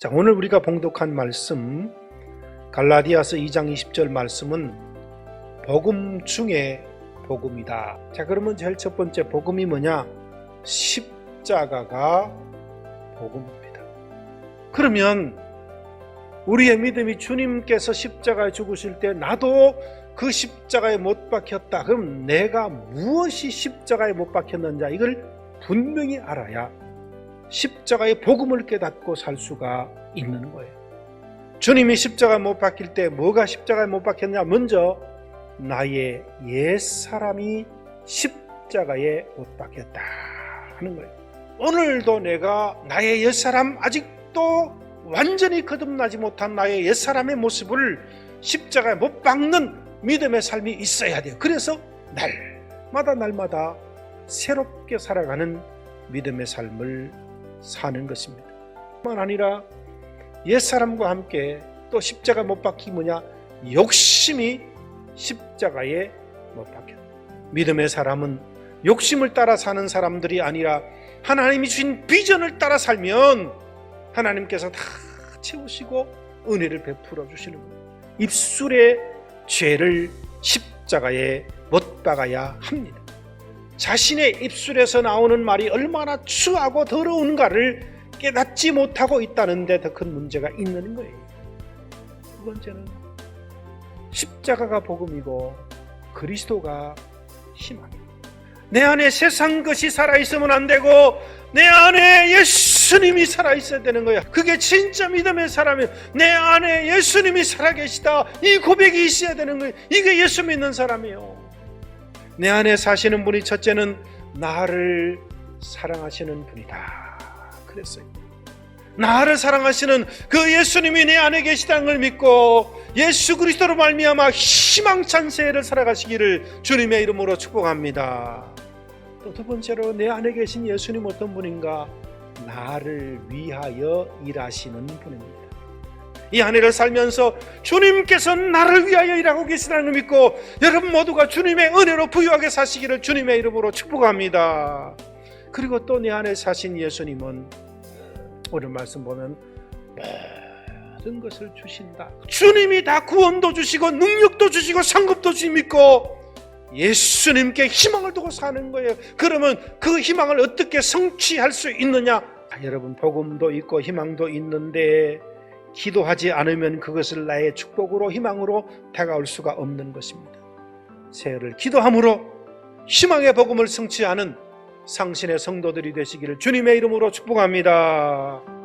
자, 오늘 우리가 봉독한 말씀 갈라디아서 2장 20절 말씀은 복음 중에 복음이다. 자, 그러면 제일 첫 번째 복음이 뭐냐? 십자가가 복음입니다. 그러면 우리의 믿음이 주님께서 십자가에 죽으실 때 나도 그 십자가에 못 박혔다. 그럼 내가 무엇이 십자가에 못 박혔는지 이걸 분명히 알아야 십자가의 복음을 깨닫고 살 수가 있는 거예요. 주님이 십자가에 못 박힐 때 뭐가 십자가에 못 박혔냐? 먼저 나의 옛 사람이 십자가에 못 박혔다 하는 거예요. 오늘도 내가 나의 옛 사람 아직도 완전히 거듭나지 못한 나의 옛 사람의 모습을 십자가에 못 박는 믿음의 삶이 있어야 돼요. 그래서 날마다 날마다 새롭게 살아가는 믿음의 삶을 사는 것입니다. 뿐만 아니라 옛사람과 함께 또 십자가 못 박히 뭐냐? 욕심이 십자가에 못 박혀. 믿음의 사람은 욕심을 따라 사는 사람들이 아니라 하나님이 주신 비전을 따라 살면 하나님께서 다 채우시고 은혜를 베풀어 주시는 거예요. 입술의 죄를 십자가에 못 박아야 합니다. 자신의 입술에서 나오는 말이 얼마나 추하고 더러운가를 깨닫지 못하고 있다는 데 더 큰 문제가 있는 거예요. 두 번째는 십자가가 복음이고 그리스도가 희망입니다. 내 안에 세상 것이 살아있으면 안 되고 내 안에 예수님이 살아있어야 되는 거야. 그게 진짜 믿음의 사람이에요. 내 안에 예수님이 살아계시다. 이 고백이 있어야 되는 거예요. 이게 예수 믿는 사람이에요. 내 안에 사시는 분이 첫째는 나를 사랑하시는 분이다. 그랬어요. 나를 사랑하시는 그 예수님이 내 안에 계시다는 걸 믿고 예수 그리스도로 말미암아 희망찬 세를 살아가시기를 주님의 이름으로 축복합니다. 또 두 번째로 내 안에 계신 예수님 어떤 분인가? 나를 위하여 일하시는 분입니다. 이 한 해를 살면서 주님께서 나를 위하여 일하고 계시다는 걸 믿고 여러분 모두가 주님의 은혜로 부유하게 사시기를 주님의 이름으로 축복합니다. 그리고 또 내 안에 사신 예수님은 오늘 말씀 보면 모든 것을 주신다. 주님이 다 구원도 주시고 능력도 주시고 상급도 주시 믿고 예수님께 희망을 두고 사는 거예요. 그러면 그 희망을 어떻게 성취할 수 있느냐? 아, 여러분 복음도 있고 희망도 있는데 기도하지 않으면 그것을 나의 축복으로 희망으로 다가올 수가 없는 것입니다. 새해를 기도함으로 희망의 복음을 성취하는 상신의 성도들이 되시기를 주님의 이름으로 축복합니다.